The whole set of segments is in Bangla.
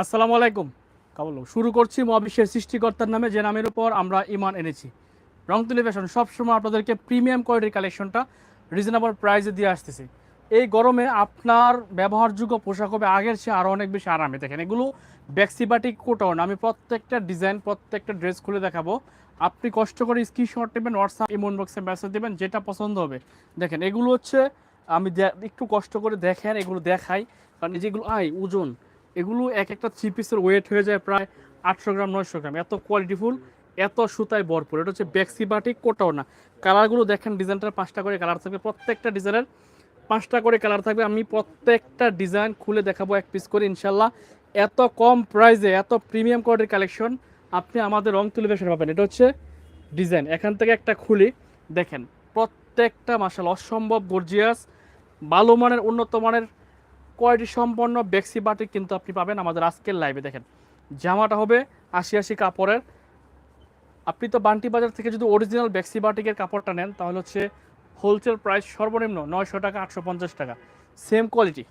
আসসালামু আলাইকুম। কাবল শুরু করছি মহাবিশ্বের সৃষ্টিকর্তার নামে যে নামের উপর আমরা ইমান এনেছি। রং তুলি ফ্যাশন সবসময় আপনাদেরকে প্রিমিয়াম কোয়ালিটির কালেকশনটা রিজনেবল প্রাইসে দিয়ে আসতেছি। এই গরমে আপনার ব্যবহারযোগ্য পোশাক হবে আগের চেয়ে আরও অনেক বেশি আরামে। দেখেন, এগুলো ব্যাক্সিবাটিক কোটন। আমি প্রত্যেকটা ডিজাইন, প্রত্যেকটা ড্রেস খুলে দেখাবো। আপনি কষ্ট করে স্ক্রিনশট নেবেন, হোয়াটসঅ্যাপ ইমন বক্সে মেসেজ দেবেন, যেটা পছন্দ হবে। দেখেন, এগুলো হচ্ছে, আমি একটু কষ্ট করে দেখেন, এগুলো দেখাই। কারণ যেগুলো আয় ওজন। এগুলো এক একটা থ্রি পিসের ওয়েট হয়ে যায় প্রায় আটশো গ্রাম, নয়শো গ্রাম। এত কোয়ালিটিফুল এত সুতায় ভরপুর। এটা হচ্ছে ব্যাক্সিবাটিক কোটাও না। কালারগুলো দেখেন ডিজাইনটার পাঁচটা করে কালার থাকবে। প্রত্যেকটা ডিজাইনের পাঁচটা করে কালার থাকবে। আমি প্রত্যেকটা ডিজাইন খুলে দেখাবো এক পিস করে ইনশাল্লাহ এত কম প্রাইসে এত প্রিমিয়াম কোয়ালিটির কালেকশন আপনি আমাদের রং তুলে বেশি পাবেন। এটা হচ্ছে ডিজাইন এখান থেকে একটা খুলি। দেখেন, প্রত্যেকটা মাসাল অসম্ভব গর্জিয়াস ভালো মানের, উন্নত মানের কোয়ালিটি সম্পন্ন বেক্সি বাটিক কিন্তু আপনি পাবেন আমাদের আজকের লাইভে দেখেন। জামাটা হবে আশি আশি কাপড়ের। আপনি তো বান্টি বাজার থেকে যদি অরিজিনাল বেক্সি বাটিকের কাপড়টা নেন, তাহলে হচ্ছে হোলসেল প্রাইস সর্বনিম্ন নয়শো টাকা, আটশো পঞ্চাশ টাকা। সেম কোয়ালিটি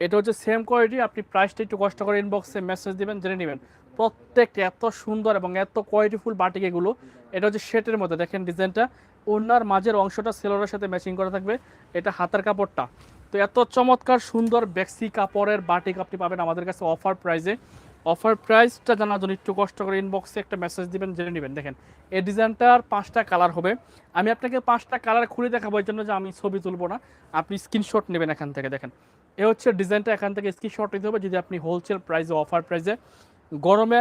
এটা হচ্ছে সেম কোয়ালিটি আপনি প্রাইসটা একটু কষ্ট করে ইনবক্সে মেসেজ দেবেন, জেনে নেবেন। প্রত্যেকটা এত সুন্দর এবং এত কোয়ালিটিফুল বাটিক এগুলো। এটা হচ্ছে শেটের মধ্যে, দেখেন ডিজাইনটা ওনার মাঝের অংশটা সেলোরের সাথে ম্যাচিং করা থাকবে। এটা হাতার কাপড়টা। তো এত চমৎকার সুন্দর বেক্সি কাপড়ের বাটিক আপনি পাবেন আমাদের কাছে অফার প্রাইজে অফার প্রাইসটা জানার জন্য একটু কষ্ট করে ইনবক্সে একটা মেসেজ দিবেন, জেনে নেবেন। দেখেন, এই ডিজাইনটার পাঁচটা কালার হবে। আমি আপনাকে পাঁচটা কালার খুলে দেখাবো এর জন্য যে আমি ছবি তুলবো না। আপনি স্ক্রিনশট নেবেন এখান থেকে, দেখেন। এ হচ্ছে ডিজাইনটা, এখান থেকে স্ক্রিনশট নিতে হবে। যদি আপনি হোলসেল প্রাইসে অফার প্রাইসে গরমে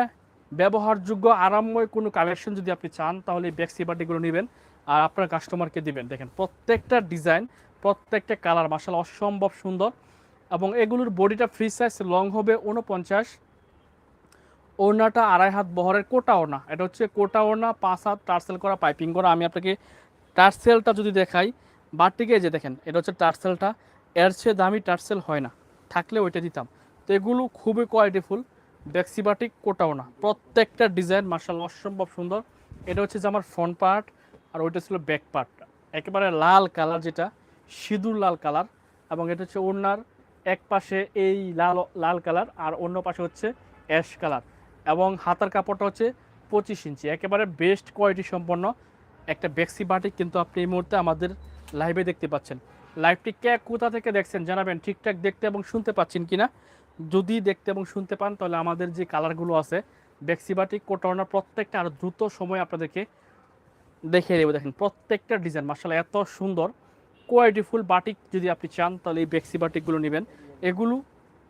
ব্যবহারযোগ্য, আরামময় কোনো কালেকশন যদি আপনি চান, তাহলে এই ব্যাক সিবাটিগুলো নেবেন আর আপনার কাস্টমারকে দিবেন। দেখেন, প্রত্যেকটা ডিজাইন প্রত্যেকটা কালার মাসাল অসম্ভব সুন্দর। এবং এগুলোর বডিটা ফ্রি সাইজ লং হবে উনপঞ্চাশ ওড়নাটা আড়াই হাত বহরের কোটা ওড়না। এটা হচ্ছে কোটা ওড়না, পাঁচ হাত টার্সেল করা পাইপিং করা। আমি আপনাকে টার্সেলটা যদি দেখাই বাটিকে যে দেখেন, এটা হচ্ছে টার্সেলটা। এর চেয়ে দামি টার্সেল হয় না। থাকলে ওইটা দিতাম। তো এগুলো খুবই কোয়ালিটিফুল ব্যাক্সিবাটিক কোটাও না প্রত্যেকটা ডিজাইন মার্শাল অসম্ভব সুন্দর। এটা হচ্ছে যে আমার ফ্রন্ট পার্ট আর ওইটা ছিল ব্যাক পার্ট একেবারে লাল কালার যেটা সিঁদুর লাল কালার এবং এটা হচ্ছে ওড়নার এক পাশে এই লাল লাল কালার আর অন্য পাশে হচ্ছে অ্যাশ কালার এবং হাতার কাপড়টা হচ্ছে পঁচিশ ইঞ্চি। একেবারে বেস্ট কোয়ালিটি সম্পন্ন একটা বেক্সি বাটিক কিন্তু আপনি এই মুহূর্তে আমাদের লাইভে দেখতে পাচ্ছেন। লাইভটি কে কোথা থেকে দেখছেন জানাবেন, ঠিকঠাক দেখতে এবং শুনতে পাচ্ছেন কিনা? যদি দেখতে এবং শুনতে পান, তাহলে আমাদের যে কালারগুলো আছে বেক্সিবাটিক কোটরনার প্রত্যেকটা আরও দ্রুত সময় আপনাদেরকে দেখিয়ে দেবো। দেখেন, প্রত্যেকটা ডিজাইন মার্শাল এত সুন্দর। কোয়ালিটিফুল বাটিক যদি আপনি চান, তাহলে এই বেক্সি বাটিকগুলো নেবেন। এগুলো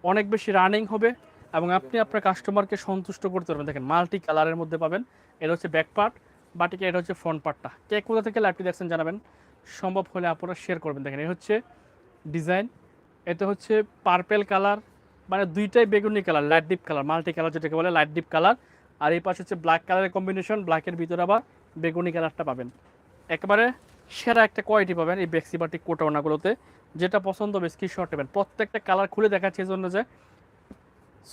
অনেক বেশি রানিং হবে এবং আপনি আপনার কাস্টমারকে সন্তুষ্ট করতে পারবেন। দেখেন মাল্টি কালারের মধ্যে পাবেন। এটা হচ্ছে ব্যাক পার্ট বাটিকে এটা হচ্ছে ফ্রন্ট পার্টটা কে কোথা থেকে লাইভটি দেখছেন জানাবেন? সম্ভব হলে আপনারা শেয়ার করবেন। দেখেন এই হচ্ছে ডিজাইন এটা হচ্ছে পার্পেল কালার মানে দুইটাই বেগুনি colour light deep colour multi colour যেটাকে বলে লাইট ডিপ কালার আর এই পাশে হচ্ছে ব্ল্যাক কালারের কম্বিনেশন ব্ল্যাকের ভিতরে আবার বেগুনি কালারটা পাবেন। একেবারে সেরা একটা কোয়ালিটি পাবেন এই বেক্সিবাটিক কোটাওনাগুলোতে। যেটা পছন্দ হবে স্ক্রিনশট নেবেন। প্রত্যেকটা কালার খুলে দেখাচ্ছে জন্য যে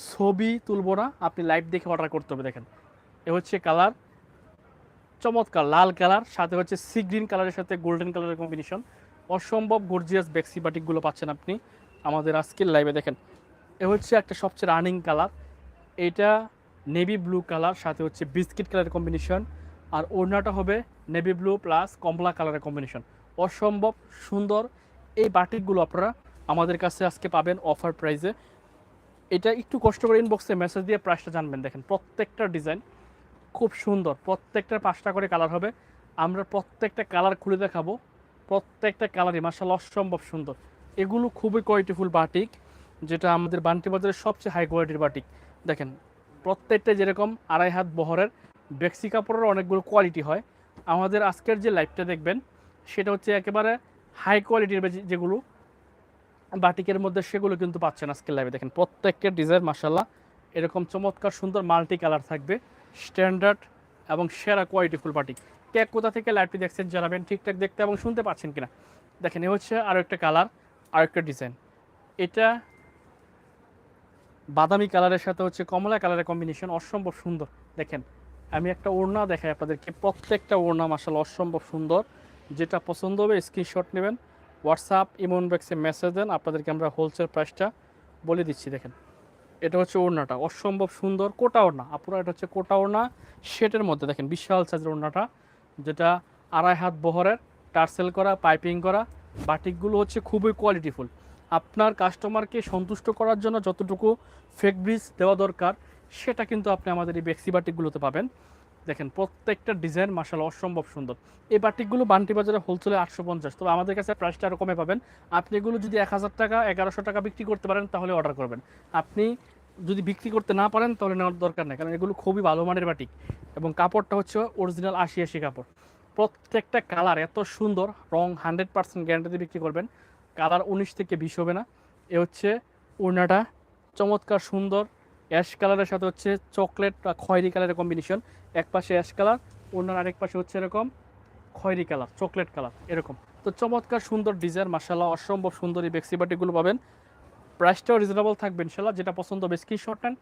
ছবি তুলব না, আপনি লাইভ দেখে অর্ডার করতে হবে, দেখেন। এ হচ্ছে কালার চমৎকার লাল কালার সাথে হচ্ছে সি গ্রিন কালারের সাথে গোল্ডেন কালারের কম্বিনেশন অসম্ভব গর্জিয়াস বেক্সি বাটিকগুলো পাচ্ছেন আপনি আমাদের আজকের লাইভে দেখেন। এ হচ্ছে একটা সবচেয়ে রানিং কালার এটা নেভি ব্লু কালার সাথে হচ্ছে বিস্কিট কালারের কম্বিনেশন আর ওড়নাটা হবে নেভি ব্লু প্লাস কমলা কালারের কম্বিনেশন অসম্ভব সুন্দর এই বাটিকগুলো আপনারা আমাদের কাছে আজকে পাবেন অফার প্রাইসে এটা একটু কষ্ট করে ইনবক্সে মেসেজ দিয়ে প্রাইসটা জানবেন। দেখেন, প্রত্যেকটা ডিজাইন খুব সুন্দর, প্রত্যেকটার পাঁচটা করে কালার হবে। আমরা প্রত্যেকটা কালার খুলে দেখাবো, প্রত্যেকটা কালারই মার্শাল অসম্ভব সুন্দর। এগুলো খুবই কোয়ালিটিফুল বাটিক, যেটা আমাদের বান্টি বাজারের সবচেয়ে হাই কোয়ালিটির বাটিক। দেখেন, প্রত্যেকটা যেরকম আড়াই হাত বহরের বেক্সি কাপড়ের অনেকগুলো কোয়ালিটি হয়। আমাদের আজকের যে লাইভটা দেখবেন, সেটা হচ্ছে একেবারে হাই কোয়ালিটির যেগুলো, বাটিকের মধ্যে সেগুলো কিন্তু পাচ্ছেন আজকের লাইভে দেখেন প্রত্যেকের ডিজাইন মাসাল্লাহ এরকম চমৎকার সুন্দর মাল্টি কালার থাকবে স্ট্যান্ডার্ড এবং সেরা কোয়ালিটিফুল বাটিক। কে কোথা থেকে লাইভটি দেখছেন জানাবেন ঠিকঠাক দেখতে এবং শুনতে পাচ্ছেন কিনা? দেখেন, এ হচ্ছে আরও একটা কালার আর একটা ডিজাইন এটা বাদামি কালারের সাথে হচ্ছে কমলা কালারের কম্বিনেশন অসম্ভব সুন্দর। দেখেন আমি একটা ওড়না দেখাই আপনাদেরকে। প্রত্যেকটা ওড়না মাসাল অসম্ভব সুন্দর। যেটা পছন্দ হবে স্ক্রিনশট নেবেন হোয়াটসঅ্যাপ ইমন ব্যাক্সে মেসেজ দেন, আপনাদেরকে আমরা হোলসেল প্রাইসটা বলে দিচ্ছি, দেখেন। এটা হচ্ছে ওড়নাটা, অসম্ভব সুন্দর কোটা ওড়না আপনারা এটা হচ্ছে কোটা ওড়না শেটের মধ্যে দেখেন, বিশাল সাইজের ওড়নাটা, যেটা আড়াই হাত বহরের, টার্সেল করা, পাইপিং করা, বাটিকগুলো হচ্ছে খুবই কোয়ালিটিফুল আপনার কাস্টমারকে সন্তুষ্ট করার জন্য যতটুকু ফেক ব্রিজ দেওয়া দরকার সেটা কিন্তু আপনি আমাদের এই বেক্সি বাটিকগুলোতে পাবেন। দেখেন, প্রত্যেকটা ডিজাইন মাসাল অসম্ভব সুন্দর। এই বাটিকগুলো বান্টি বাজারে হোলসেলে আটশো পঞ্চাশ। তবে আমাদের কাছে প্রাইসটা আরও কমে পাবেন। আপনি এগুলো যদি এক হাজার টাকা, এগারোশো টাকা বিক্রি করতে পারেন, তাহলে অর্ডার করবেন। আপনি যদি বিক্রি করতে না পারেন, তাহলে নেওয়ার দরকার নেই। কারণ এগুলো খুবই ভালো মানের বাটিক এবং কাপড়টা হচ্ছে অরিজিনাল আশি আশি কাপড়। প্রত্যেকটা কালার এত সুন্দর, রং হান্ড্রেড পার্সেন্ট গ্যারান্টিতে বিক্রি করবেন। কালার উনিশ থেকে বিশ হবে না। এ হচ্ছে ওড়নাটা। চমৎকার সুন্দর অ্যাশ কালারের সাথে হচ্ছে চকলেট বা খয়েরি কালারের কম্বিনেশন এক পাশে অ্যাশ কালার অন্যান্য আরেক পাশে হচ্ছে এরকম খয়েরি কালার, চকলেট কালার, এরকম। তো চমৎকার সুন্দর ডিজাইন মাসাল্লাহ অসম্ভব সুন্দর এই বেক্সি বাটিগুলো পাবেন। প্রাইসটাও রিজনেবল থাকবে ইনশাল্লাহ যেটা পছন্দ হবে স্ক্রিনশট নেন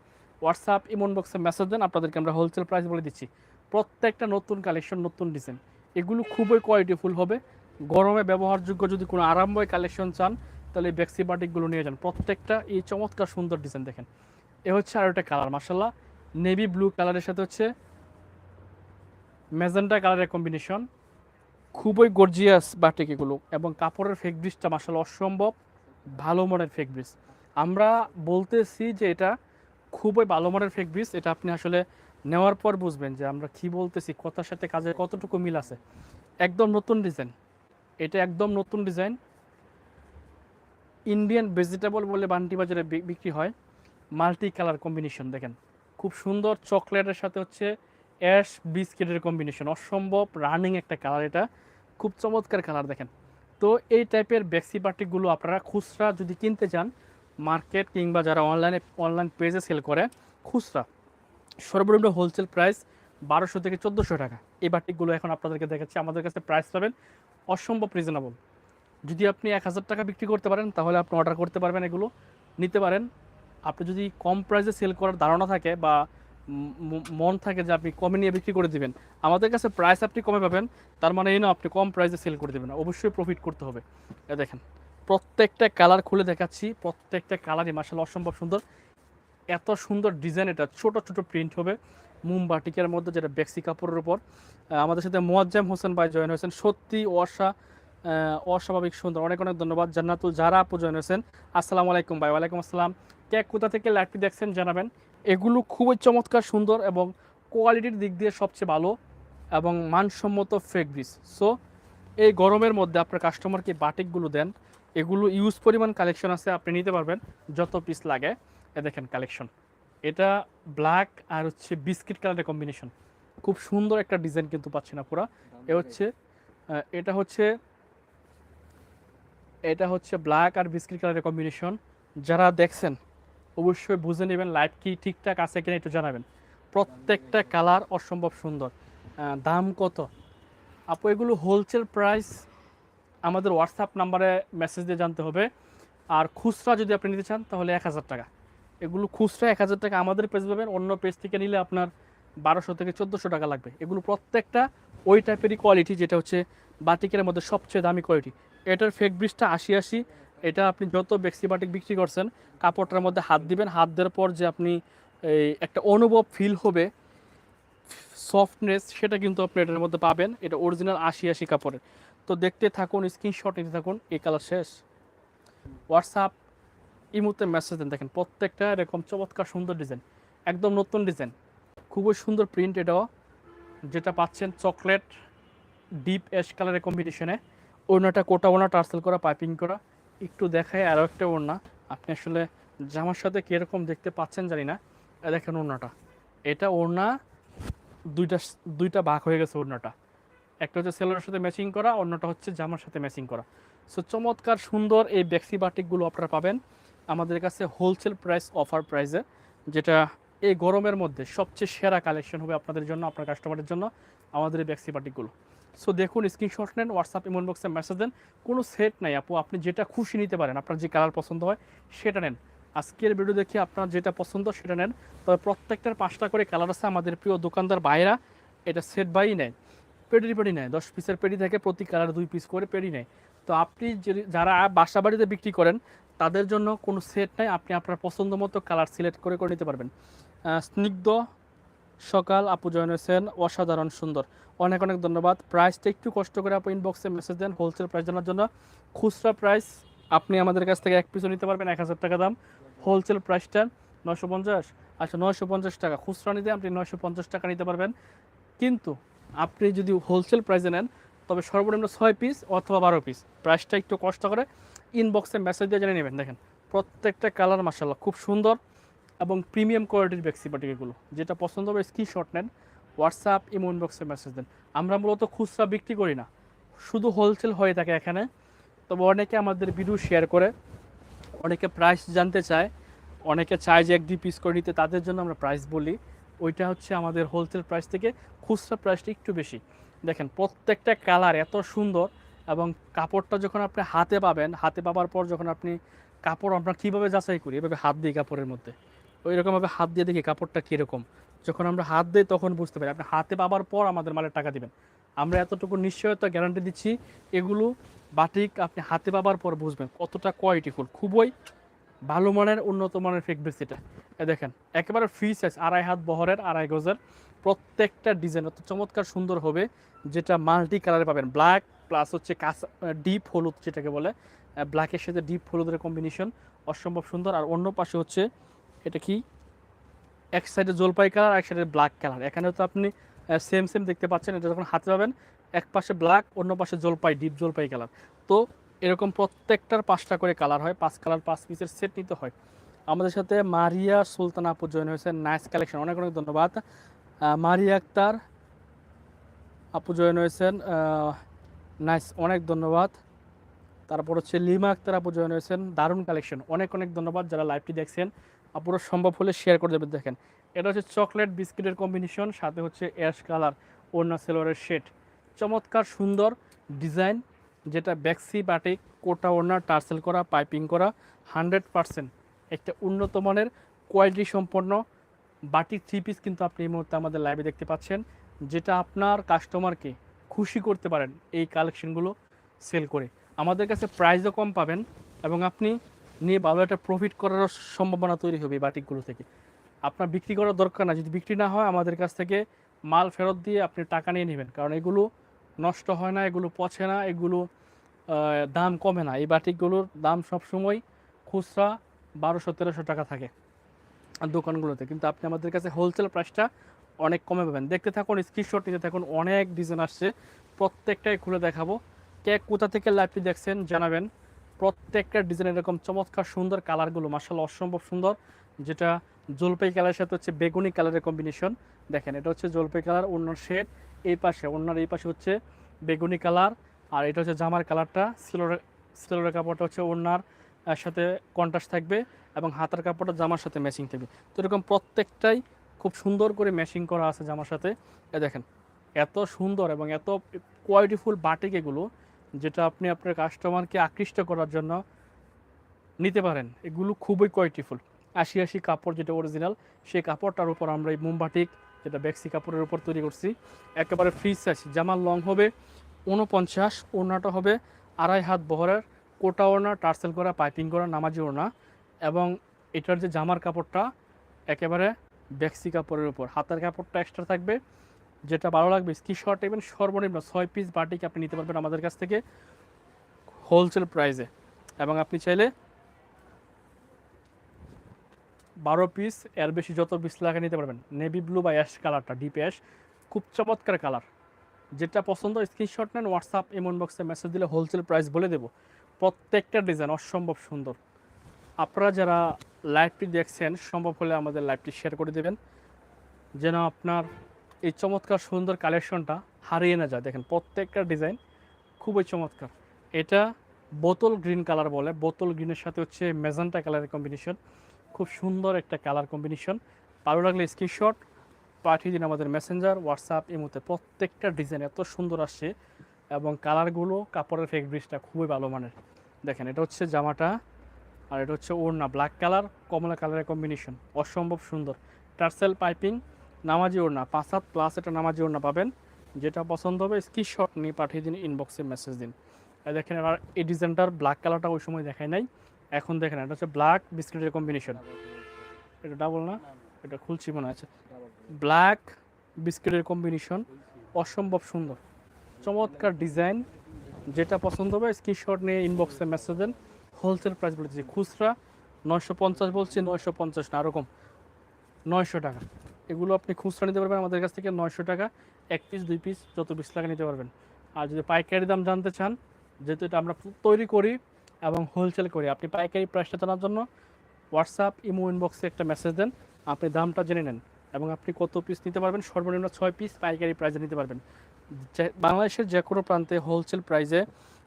হোয়াটসঅ্যাপ ইমন বক্সে মেসেজ দেন, আপনাদেরকে আমরা হোলসেল প্রাইস বলে দিচ্ছি। প্রত্যেকটা নতুন কালেকশন নতুন ডিজাইন এগুলো খুবই কোয়ালিটিফুল হবে। গরমে ব্যবহারযোগ্য যদি কোনো আরামময় কালেকশন চান, তাহলে এই বেক্সি বাটিকগুলো নিয়ে যান। প্রত্যেকটা এই চমৎকার সুন্দর ডিজাইন দেখেন। এ হচ্ছে আর একটা কালার মাসাল্লাহ নেভি ব্লু কালারের সাথে হচ্ছে ম্যাজেন্টা কালারের কম্বিনেশন খুবই গর্জিয়াস বাটিক এগুলো এবং কাপড়ের ফেক ব্রিজটা মাসাল অসম্ভব ভালো মানের ফেক ব্রিজ আমরা বলতেছি যে এটা খুবই ভালো মানের ফেক ব্রিজ এটা আপনি আসলে নেওয়ার পর বুঝবেন যে আমরা কি বলতেছি, কথার সাথে কাজের কতটুকু মিল আছে। একদম নতুন ডিজাইন এটা একদম নতুন ডিজাইন ইন্ডিয়ান ভেজিটেবল বলে বান্টি বাজারে বিক্রি হয়। মাল্টি কালার কম্বিনেশন দেখেন। খুব সুন্দর চকলেটের সাথে হচ্ছে অ্যাশ বিস্কিটের কম্বিনেশন অসম্ভব রানিং একটা কালার এটা। খুব চমৎকার কালার দেখেন। তো এই টাইপের বেক্সি বাটিকগুলো আপনারা খুচরা যদি কিনতে চান মার্কেট কিংবা যারা অনলাইনে অনলাইন পেজে সেল করে, খুচরা। সর্বনিম্ন হোলসেল প্রাইস বারোশো থেকে চোদ্দোশো টাকা। এই বাটিকগুলো এখন আপনাদেরকে দেখাচ্ছি। আমাদের কাছে প্রাইস পাবেন অসম্ভব রিজনেবল যদি আপনি এক হাজার টাকা বিক্রি করতে পারেন, তাহলে আপনি অর্ডার করতে পারবেন এগুলো। নিতে পারেন আপনি যদি কম প্রাইসে সেল করার ধারণা থাকে বা মন থাকে যে আপনি কমে নিয়ে বিক্রি করে দিবেন, আমাদের কাছে প্রাইস আপনি কমে পাবেন, তার মানে এই না আপনি কম প্রাইসে সেল করে দেবেন অবশ্যই প্রফিট করতে হবে। এ দেখেন, প্রত্যেকটা কালার খুলে দেখাচ্ছি, প্রত্যেকটা কালারই মাসাল অসম্ভব সুন্দর। এত সুন্দর ডিজাইন এটা, ছোট ছোট প্রিন্ট হবে মোমবাটিকের মধ্যে যেটা বেক্সি কাপড়ের উপর। আমাদের সাথে মোয়াজ্জাম হোসেন ভাই জয়েন হয়েছেন, সত্যি অসা অস্বাভাবিক সুন্দর। অনেক অনেক ধন্যবাদ জান্নাতুল যারা আপু জয়েন হয়েছেন আসসালামু আলাইকুম ভাই ওয়ালাইকুম আসসালাম। কে কোথা থেকে লাইভটি দেখছেন জানাবেন। এগুলো খুবই চমৎকার সুন্দর এবং কোয়ালিটির দিক দিয়ে সবচেয়ে ভালো এবং মানসম্মত ফেব্রিক্স সো এই গরমের মধ্যে আপনার কাস্টমারকে বাটিকগুলো দেন। এগুলো ইউজ পরিমাণ কালেকশন আছে আপনি নিতে পারবেন যত পিস লাগে। এ দেখেন কালেকশন এটা ব্ল্যাক আর হচ্ছে বিস্কিট কালারের কম্বিনেশন খুব সুন্দর একটা ডিজাইন কিন্তু পাচ্ছি না পুরা এ হচ্ছে এটা হচ্ছে এটা হচ্ছে ব্ল্যাক আর বিস্কিট কালারের কম্বিনেশন যারা দেখছেন, অবশ্যই বুঝে নেবেন লাইট কি ঠিকঠাক আছে কিনা, একটু জানাবেন। প্রত্যেকটা কালার অসম্ভব সুন্দর। দাম কত? আপু, এগুলো হোলসেল প্রাইস আমাদের হোয়াটসঅ্যাপ নাম্বারে মেসেজ দিয়ে জানতে হবে। আর খুচরা যদি আপনি নিতে চান, তাহলে এক হাজার টাকা। এগুলো খুচরা এক হাজার টাকা আমাদের পেজ পাবেন, অন্য পেজ থেকে নিলে আপনার বারোশো থেকে চোদ্দোশো টাকা লাগবে। এগুলো প্রত্যেকটা ওই টাইপেরই কোয়ালিটি যেটা হচ্ছে বাটিকের মধ্যে সবচেয়ে দামি কোয়ালিটি এটার ফেক ব্রিজটা আশি আশি। এটা আপনি যত বেক্সি বাটিক বিক্রি করছেন, কাপড়টার মধ্যে হাত দিবেন। হাত দেওয়ার পর যে আপনি এই একটা অনুভব ফিল হবে সফটনেস সেটা কিন্তু আপনি এটার মধ্যে পাবেন। এটা অরিজিনাল আশি আশি কাপড়ের। তো দেখতে থাকুন স্ক্রিনশট নিতে থাকুন, এই কালার শেষ। হোয়াটসঅ্যাপ ইমুতে মেসেজ দেন। দেখেন, প্রত্যেকটা এরকম চমৎকার সুন্দর ডিজাইন একদম নতুন ডিজাইন খুবই সুন্দর প্রিন্ট এটাও, যেটা পাচ্ছেন চকলেট ডিপ অ্যাশ কালারের কম্বিনেশনে ওড়নাটা কোটা ওনা টার্সেল করা, পাইপিং করা, একটু দেখায় আরও একটা ওড়না। আপনি আসলে জামার সাথে কীরকম দেখতে পাচ্ছেন জানি না। দেখেন ওড়নাটা। এটা ওড়না দুইটা দুইটা ভাগ হয়ে গেছে ওড়নাটা। একটা হচ্ছে সেলোর সাথে ম্যাচিং করা, অন্যটা হচ্ছে জামার সাথে ম্যাচিং করা। সো চমৎকার, সুন্দর এই বেক্সি বাটিকগুলো আপনারা পাবেন আমাদের কাছে হোলসেল প্রাইস অফার প্রাইসে যেটা এই গরমের মধ্যে সবচেয়ে সেরা কালেকশন হবে আপনাদের জন্য, আপনার কাস্টমারের জন্য আমাদের এই বেক্সি বাটিকগুলো। সো দেখুন স্ক্রিনশট নেন হোয়াটসঅ্যাপ ইমন বক্সে মেসেজ দেন। কোনো সেট নাই, আপু। আপনি যেটা খুশি নিতে পারেন, আপনার যে কালার পছন্দ হয়, সেটা নেন। আজকের ভিডিও দেখে আপনার যেটা পছন্দ, সেটা নেন। তবে প্রত্যেকটার পাঁচটা করে কালার আছে আমাদের প্রিয় দোকানদার বাইরা এটা সেট বাই নেয়। পেডি পেডি নেয়। দশ পিসের পেডি থাকে, প্রতি কালার দুই পিস করে পেডি নেয়। তো আপনি যদি, যারা বাসা বাড়িতে বিক্রি করেন, তাদের জন্য কোনো সেট নাই। আপনি আপনার পছন্দ মতো কালার সিলেক্ট করে করে নিতে পারবেন। স্নিগ্ধ সকাল, আপু জয়েন হয়েছেন, অসাধারণ সুন্দর। অনেক অনেক ধন্যবাদ। প্রাইসটা একটু কষ্ট করে আপু ইনবক্সে মেসেজ দেন হোলসেল প্রাইস জানার জন্য। খুচরা প্রাইস আপনি আমাদের কাছ থেকে এক পিসও নিতে পারবেন, এক হাজার টাকা দাম। হোলসেল প্রাইসটা নশো পঞ্চাশ আচ্ছা নশো পঞ্চাশ টাকা। খুচরা নিতে আপনি নয়শো পঞ্চাশ টাকা নিতে পারবেন। কিন্তু আপনি যদি হোলসেল প্রাইসে নেন, তবে সর্বনিম্ন ছয় পিস অথবা বারো পিস প্রাইসটা একটু কষ্ট করে ইনবক্সে মেসেজ দিয়ে জেনে নেবেন। দেখেন, প্রত্যেকটা কালার মাসাল্লাহ খুব সুন্দর। এবং প্রিমিয়াম কোয়ালিটির ব্যাক্সি পাটিকেগুলো যেটা পছন্দ হবে স্ক্রিনশট নেন, হোয়াটসঅ্যাপ, ইমো ইনবক্সে মেসেজ দেন। আমরা মূলত খুচরা বিক্রি করি না, শুধু হোলসেল হয়ে থাকে এখানে। তবে অনেকে আমাদের ভিডিও শেয়ার করে, অনেকে প্রাইস জানতে চায়, অনেকে চায় যে এক দুই পিস করে নিতে, তাদের জন্য আমরা প্রাইস বলি। ওইটা হচ্ছে আমাদের হোলসেল প্রাইস থেকে খুচরা প্রাইসটা একটু বেশি। দেখেন, প্রত্যেকটা কালার এত সুন্দর এবং কাপড়টা যখন আপনি হাতে পাবেন, হাতে পাবার পর যখন আপনি কাপড় আমরা কীভাবে যাচাই করি? এভাবে হাত দিই কাপড়ের মধ্যে। ওই রকমভাবে হাত দিয়ে দেখি কাপড়টা কীরকম। যখন আমরা হাত দিই তখন বুঝতে পারি, আপনি হাতে পাবার পর আমাদের মালের টাকা দিবেন। আমরা এতটুকু নিশ্চয়তা গ্যারান্টি দিচ্ছি, এগুলো বাটিক আপনি হাতে পাবার পর বুঝবেন কতটা কোয়ালিটিফুল খুবই ভালো মানের, উন্নত মানের এটা। এ দেখেন, একেবারে ফ্রি সাইজ আড়াই হাত বহরের, আড়াই গজের প্রত্যেকটা ডিজাইন অত চমৎকার সুন্দর হবে, যেটা মাল্টি কালারে পাবেন। ব্ল্যাক প্লাস হচ্ছে কাঁচা ডিপ হলুদ যেটাকে বলে। ব্ল্যাকের সাথে ডিপ হলুদের কম্বিনেশন অসম্ভব সুন্দর। আর অন্য পাশে হচ্ছে এটা কি? এক সাইডে জলপাই কালার এক সাইডে ব্ল্যাক কালার এখানে তো আপনি সেম সেম দেখতে পাচ্ছেন। এটা যখন হাতে পাবেন, এক পাশে ব্ল্যাক অন্য পাশে জলপাই ডিপ জলপাই কালার তো এরকম প্রত্যেকটার পাঁচটা করে কালার হয়। পাঁচ কালার পাঁচ পিসের সেট নিতে হয়। আমাদের সাথে মারিয়া সুলতান আপু জয়েন হয়েছে। নাইস কালেকশন অনেক অনেক ধন্যবাদ। মারিয়া আক্তার আপু জয়েন হয়েছেন। নাইস অনেক ধন্যবাদ। তারপর হচ্ছে লিমা আক্তার আপু জয়েন হয়েছেন। দারুণ কালেকশন অনেক অনেক ধন্যবাদ যারা লাইভটি দেখছেন। আপুরো সম্ভব হলে শেয়ার করে দেবেন, দেখেন। এটা হচ্ছে চকলেট বিস্কিটের কম্বিনেশন সাথে হচ্ছে অ্যাশ কালার ওড়না সেলোয়ারের শেড চমৎকার, সুন্দর ডিজাইন যেটা ব্যাক্সি বাটিক কোটা ওড়না, টার্সেল করা পাইপিং করা হান্ড্রেড পারসেন্ট একটা উন্নত মানের কোয়ালিটি সম্পন্ন বাটিক থ্রি পিস কিন্তু আপনি এই মুহূর্তে আমাদের লাইভে দেখতে পাচ্ছেন, যেটা আপনার কাস্টমারকে খুশি করতে পারেন এই কালেকশনগুলো সেল করে। আমাদের কাছে প্রাইসও কম পাবেন এবং আপনি নিয়ে ভালো একটা প্রফিট করারও সম্ভাবনা তৈরি হবে এই বাটিকগুলো থেকে। আপনার বিক্রি করার দরকার না, যদি বিক্রি না হয় আমাদের কাছ থেকে মাল ফেরত দিয়ে আপনি টাকা নিয়ে নেবেন। কারণ এগুলো নষ্ট হয় না, এগুলো পচে না, এগুলো দাম কমে না। এই বাটিকগুলোর দাম সবসময় খুচরা বারোশো, তেরোশো টাকা থাকে দোকানগুলোতে। কিন্তু আপনি আমাদের কাছে হোলসেল প্রাইসটা অনেক কমে পাবেন। দেখতে থাকুন স্ক্রিনশট নিতে থাকুন, অনেক ডিজাইন আসছে। প্রত্যেকটাই খুলে দেখাবো। কে কোথা থেকে লাইভটি দেখছেন জানাবেন। প্রত্যেকটা ডিজাইন এরকম চমৎকার সুন্দর কালারগুলো মার্শাল অসম্ভব সুন্দর, যেটা জলপাই কালারের সাথে হচ্ছে বেগুনি কালারের কম্বিনেশন দেখেন, এটা হচ্ছে জলপাই কালার অন্যার শেড এই পাশে, অন্যার এই পাশে হচ্ছে বেগুনি কালার আর এটা হচ্ছে জামার কালারটা সিলোরের সিলোরের কাপড়টা হচ্ছে ওড়নার সাথে কন্ট্রাস্ট থাকবে এবং হাতার কাপড়টা জামার সাথে ম্যাচিং থাকবে। তো এরকম প্রত্যেকটাই খুব সুন্দর করে ম্যাচিং করা আছে জামার সাথে। দেখেন, এত সুন্দর এবং এত কোয়ালিটিফুল বাটিক এগুলো যেটা আপনি আপনার কাস্টমারকে আকৃষ্ট করার জন্য নিতে পারেন। এগুলো খুবই কোয়ালিটিফুল আশি আশি কাপড় যেটা অরিজিনাল সেই কাপড়টার উপর আমরা এই মোমবাটিক যেটা ব্যাক্সি কাপড়ের উপর তৈরি করছি, একেবারে ফ্রি সাইজ জামার লং হবে উনপঞ্চাশ ওড়নাটা হবে আড়াই হাত বহরের, কোটা ওড়না, টার্সেল করা, পাইপিং করা, নামাজি ওড়না এবং এটার যে জামার কাপড়টা, একেবারে ব্যাক্সি কাপড়ের উপর। হাতের কাপড়টা এক্সট্রা থাকবে। যেটা ভালো লাগবে স্ক্রিনশট নেবেন সর্বনিম্ন ছয় পিস বাটিক আপনি নিতে পারবেন আমাদের কাছ থেকে হোলসেল প্রাইসে এবং আপনি চাইলে বারো পিস এর বেশি যত পিস লাগে নিতে পারবেন। নেভি ব্লু বা অ্যাশ কালারটা ডিপ অ্যাশ খুব চমৎকার কালার যেটা পছন্দ স্ক্রিনশট নেন হোয়াটসঅ্যাপ এমন বক্সে মেসেজ দিলে হোলসেল প্রাইস বলে দেবো। প্রত্যেকটা ডিজাইন অসম্ভব সুন্দর। আপনারা যারা লাইভটি দেখছেন, সম্ভব হলে আমাদের লাইভটি শেয়ার করে দেবেন। যেন আপনার এই চমৎকার সুন্দর কালেকশনটা হারিয়ে না যায়। দেখেন, প্রত্যেকটা ডিজাইন খুবই চমৎকার। এটা বোতল গ্রিন কালার বলে। বোতল গ্রিনের সাথে হচ্ছে মেজান্টা কালারের কম্বিনেশন খুব সুন্দর একটা কালার কম্বিনেশন ভালো লাগলে স্ক্রিনশট পাঠিয়ে দিন আমাদের মেসেঞ্জার হোয়াটসঅ্যাপ মধ্যে প্রত্যেকটা ডিজাইন এত সুন্দর আসছে এবং কালারগুলো কাপড়ের ফেব্রিক্সটা খুবই ভালো মানের। দেখেন, এটা হচ্ছে জামাটা আর এটা হচ্ছে ওড়না। ব্ল্যাক কালার কমলা কালারের কম্বিনেশন অসম্ভব সুন্দর। টার্সেল পাইপিং নামাজি ওড়না, পাঁচ হাত প্লাস এটা নামাজি ওড়না পাবেন। যেটা পছন্দ হবে স্ক্রিনশট নিয়ে পাঠিয়ে দিন ইনবক্সে মেসেজ দিন। দেখেন আর এই ডিজাইনটার ব্ল্যাক কালারটা ওই সময় দেখায় নাই। এখন দেখেন, এটা হচ্ছে ব্ল্যাক বিস্কিটের কম্বিনেশন এটা ডাবল না? এটা খুলছি মনে আছে ব্ল্যাক বিস্কিটের কম্বিনেশন অসম্ভব সুন্দর। চমৎকার ডিজাইন যেটা পছন্দ হবে স্ক্রিনশট নিয়ে ইনবক্সে মেসেজ দেন। হোলসেল প্রাইস বলেছি, খুচরা নয়শো পঞ্চাশ বলছি, নয়শো পঞ্চাশ না, এরকম। নয়শো টাকা। এগুলো আপনি খুচরা নিতে পারবেন আমাদের কাছ থেকে নয়শো টাকা। এক পিস দুই পিস যত পিস লাগে নিতে পারবেন। আর যদি পাইকারি দাম জানতে চান, যেহেতু এটা আমরা তৈরি করি এবং হোলসেল করি, আপনি পাইকারি প্রাইসটা জানার জন্য হোয়াটসঅ্যাপ ইমো ইনবক্সে একটা মেসেজ দেন, আপনি দামটা জেনে নেন এবং আপনি কত পিস নিতে পারবেন, সর্বনিম্ন ছয় পিস পাইকারি প্রাইসে নিতে পারবেন। বাংলাদেশের যে কোনো প্রান্তে হোলসেল প্রাইসে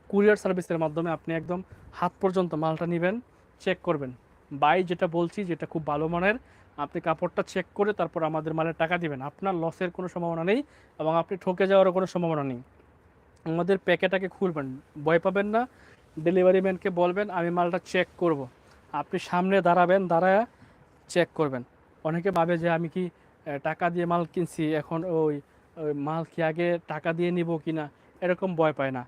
কুরিয়ার সার্ভিসের মাধ্যমে আপনি একদম হাত পর্যন্ত মালটা নেবেন চেক করবেন। বাই যেটা বলছি, যেটা খুব ভালো মানের আপনি কাপড়টা চেক করে তারপর আমাদের মালের টাকা দিবেন। আপনার লসের কোনো সম্ভাবনা নেই এবং আপনি ঠকে যাওয়ারও কোনো সম্ভাবনা নেই। আমাদের প্যাকেটাকে খুলবেন, ভয় পাবেন না। ডেলিভারি ম্যানকে বলবেন, আমি মালটা চেক করব। আপনি সামনে দাঁড়াবেন, দাঁড়ায় চেক করবেন। অনেকে ভাবে যে আমি কি টাকা দিয়ে মাল কিনছি, এখন ওই মাল কি আগে টাকা দিয়ে নিব কি না? এরকম ভয় পায় না।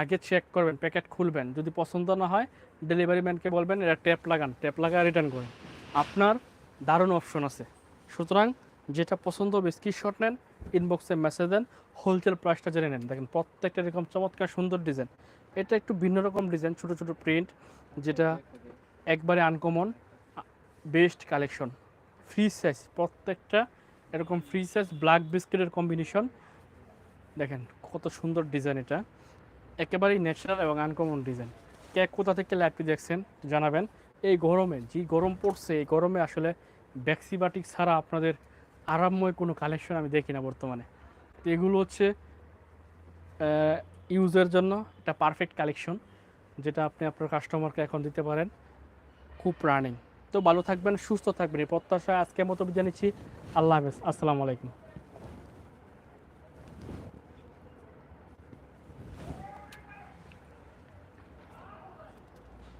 আগে চেক করবেন, প্যাকেট খুলবেন। যদি পছন্দ না হয় ডেলিভারি ম্যানকে বলবেন এটা ট্যাপ লাগান, ট্যাপ লাগায় রিটার্ন করুন। আপনার দারুণ অপশন আছে। সুতরাং যেটা পছন্দ হবে স্ক্রিনশট নেন ইনবক্সে মেসেজ দেন হোলসেল প্রাইসটা জেনে নেন। দেখেন প্রত্যেকটা এরকম চমৎকার সুন্দর ডিজাইন এটা একটু ভিন্ন রকম ডিজাইন ছোট ছোট প্রিন্ট যেটা একবারে uncommon best collection free size প্রত্যেকটা এরকম ফ্রি সাইজ ব্ল্যাক বিস্কিটের কম্বিনেশন দেখেন কত সুন্দর ডিজাইন এটা। একেবারেই ন্যাচারাল এবং আনকমন ডিজাইন কে কোথা থেকে ল্যাপটি দেখছেন জানাবেন। এই গরমে, যে গরম পড়ছে, এই গরমে আসলে ব্যাক্সিবাটিক ছাড়া আপনাদের আরামময় কোনো কালেকশন আমি দেখি না বর্তমানে। তো এগুলো হচ্ছে ইউজের জন্য একটা পারফেক্ট কালেকশন যেটা আপনি আপনার কাস্টমারকে এখন দিতে পারেন। খুব রানিং তো ভালো থাকবেন, সুস্থ থাকবেন। এই প্রত্যাশায় আজকের মতো নিচ্ছি। আল্লাহ হাফেজ। আসসালামু আলাইকুম।